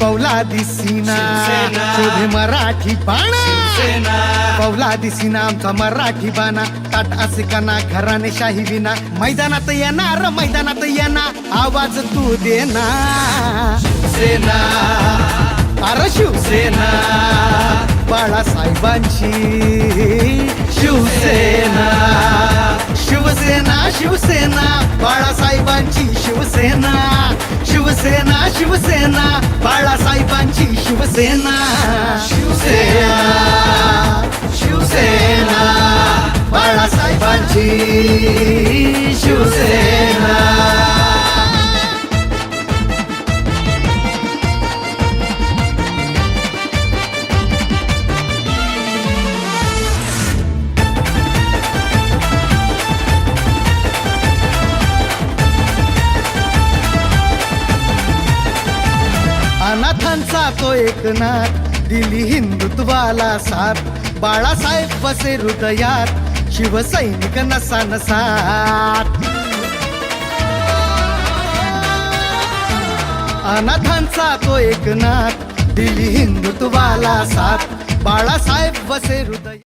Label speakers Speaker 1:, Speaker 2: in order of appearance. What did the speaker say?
Speaker 1: पौला दिसिना. शोभे मराठी बाणा. पौला दिसिना आमचा मराठी बाणा. ताट असे काना घराने शाही विना. मैदानात येणार मैदानात येणार. आवाज तू देना.
Speaker 2: सेना
Speaker 1: अरे शिवसेना. बाळासाहेबांची. शिवसेना. शिवसेना शिवसेना. बाळासाहेबांची शिवसेना. शिवसेना शिवसेना. शिवसेना शिवसेना शिवसेना बाळासाहेबांची अनाथांचा तो एकनाथ दिली हिंदुत्वाला साथ. बाळासाहेब बसे हृदयात. शिवसैनिक नसा नसात. अनाथांचा तो एकनाथ दिली हिंदुत्वाला साथ. बाळासाहेब बसे हृदय